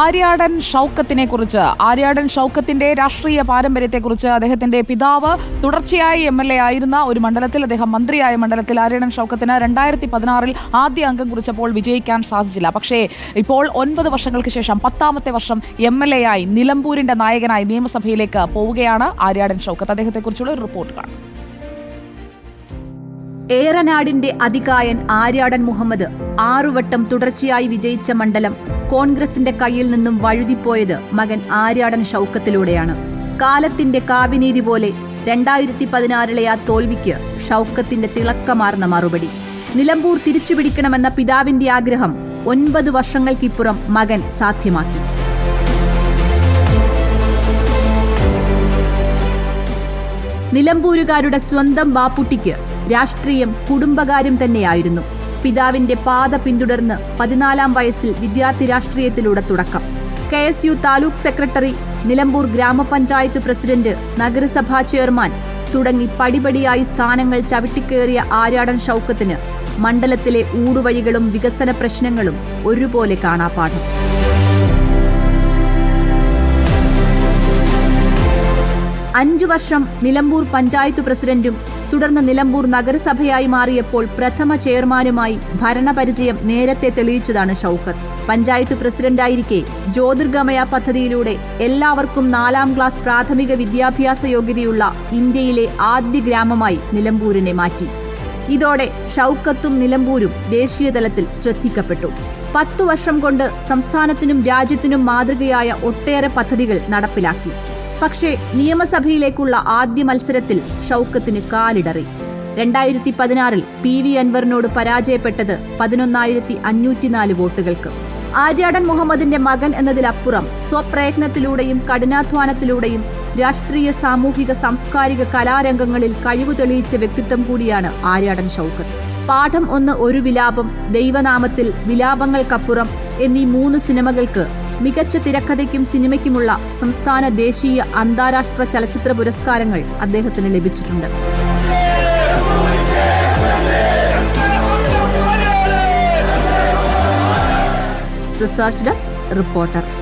ആര്യാടൻ ഷൗക്കത്തിനെ കുറിച്ച് ആര്യാടൻ ഷൗക്കത്തിന്റെ രാഷ്ട്രീയ പാരമ്പര്യത്തെക്കുറിച്ച് അദ്ദേഹത്തിന്റെ പിതാവ് തുടർച്ചയായി എം എൽ എ ആയിരുന്ന ഒരു മണ്ഡലത്തിൽ അദ്ദേഹം മന്ത്രിയായ മണ്ഡലത്തിൽ ആര്യാടൻ ഷൗക്കത്തിന് രണ്ടായിരത്തി പതിനാറിൽ ആദ്യ അംഗം കുറിച്ചപ്പോൾ വിജയിക്കാൻ സാധിച്ചില്ല. പക്ഷേ ഇപ്പോൾ ഒൻപത് വർഷങ്ങൾക്ക് ശേഷം പത്താമത്തെ വർഷം എം എൽ എ ആയി നിലമ്പൂരിന്റെ നായകനായി നിയമസഭയിലേക്ക് പോവുകയാണ് ആര്യാടൻ ഷൗക്കത്ത്. അദ്ദേഹത്തെക്കുറിച്ചുള്ള ഒരു റിപ്പോർട്ട് കാണാം. ഏറനാടിന്റെ അതികായൻ ആര്യാടൻ മുഹമ്മദ് ആറുവട്ടം തുടർച്ചയായി വിജയിച്ച മണ്ഡലം കോൺഗ്രസിന്റെ കയ്യിൽ നിന്നും വഴുതിപ്പോയത് മകൻ ആര്യാടൻ ഷൗക്കത്തിലൂടെയാണ്. കാലത്തിന്റെ കാവിനീതി പോലെ രണ്ടായിരത്തി പതിനാറിലെ ആ തോൽവിക്ക് ഷൗക്കത്തിന്റെ തിളക്കമാർന്ന മറുപടി. നിലമ്പൂർ തിരിച്ചുപിടിക്കണമെന്ന പിതാവിന്റെ ആഗ്രഹം ഒൻപത് വർഷങ്ങൾക്കിപ്പുറം മകൻ സാധ്യമാക്കി. നിലമ്പൂരുകാരുടെ സ്വന്തം ബാപ്പുട്ടിക്ക് രാഷ്ട്രീയം കുടുംബകാര്യം തന്നെയായിരുന്നു. പിതാവിന്റെ പാത പിന്തുടർന്ന് പതിനാലാം വയസ്സിൽ വിദ്യാർത്ഥി രാഷ്ട്രീയത്തിലൂടെ തുടക്കം. K S U taluk secretary Nilambur ഗ്രാമപഞ്ചായത്ത് പ്രസിഡന്റ് നഗരസഭാ ചെയർമാൻ തുടങ്ങി പടിപടിയായി സ്ഥാനങ്ങൾ ചവിട്ടിക്കേറിയ ആര്യാടൻ ഷൌക്കത്തിന് മണ്ഡലത്തിലെ ഊടുവഴികളും വികസന പ്രശ്നങ്ങളും ഒരുപോലെ കാണാപ്പാഠം അഞ്ചു വർഷം നിലമ്പൂർ പഞ്ചായത്ത് പ്രസിഡന്റും തുടർന്ന് നിലമ്പൂർ നഗരസഭയായി മാറിയപ്പോൾ പ്രഥമ ചെയർമാനുമായി ഭരണപരിചയം നേരത്തെ തെളിയിച്ചതാണ് ഷൌക്കത്ത്. പഞ്ചായത്ത് പ്രസിഡന്റായിരിക്കെ ജ്യോതിർഗമയ പദ്ധതിയിലൂടെ എല്ലാവർക്കും നാലാം ക്ലാസ് പ്രാഥമിക വിദ്യാഭ്യാസ യോഗ്യതയുള്ള ഇന്ത്യയിലെ ആദ്യ ഗ്രാമമായി നിലമ്പൂരിനെ മാറ്റി. ഇതോടെ ഷൌക്കത്തും നിലമ്പൂരും ദേശീയതലത്തിൽ ശ്രദ്ധിക്കപ്പെട്ടു. പത്തു വർഷം കൊണ്ട് സംസ്ഥാനത്തിനും രാജ്യത്തിനും മാതൃകയായ ഒട്ടേറെ പദ്ധതികൾ നടപ്പിലാക്കി. പക്ഷേ നിയമസഭയിലേക്കുള്ള ആദ്യ മത്സരത്തിൽ ഷൌക്കത്തിന് കാലിടറി. രണ്ടായിരത്തി പതിനാറിൽ പി വി അൻവറിനോട് പരാജയപ്പെട്ടത് പതിനൊന്നായിരത്തി അഞ്ഞൂറ്റിനാല് വോട്ടുകൾക്ക്. ആര്യാടൻ മുഹമ്മദിന്റെ മകൻ എന്നതിലപ്പുറം സ്വപ്രയത്നത്തിലൂടെയും കഠിനാധ്വാനത്തിലൂടെയും രാഷ്ട്രീയ സാമൂഹിക സാംസ്കാരിക കലാരംഗങ്ങളിൽ കഴിവ് തെളിയിച്ച വ്യക്തിത്വം കൂടിയാണ് ആര്യാടൻ ഷൌക്കത്ത്. പാഠം ഒന്ന് ഒരു വിലാപം ദൈവനാമത്തിൽ വിലാപങ്ങൾക്കപ്പുറം എന്നീ മൂന്ന് സിനിമകൾക്ക് മികച്ച തിരക്കഥയ്ക്കും സിനിമയ്ക്കുമുള്ള സംസ്ഥാന ദേശീയ അന്താരാഷ്ട്ര ചലച്ചിത്ര പുരസ്കാരങ്ങൾ അദ്ദേഹത്തിന് ലഭിച്ചിട്ടുണ്ട്. Research desk reporter.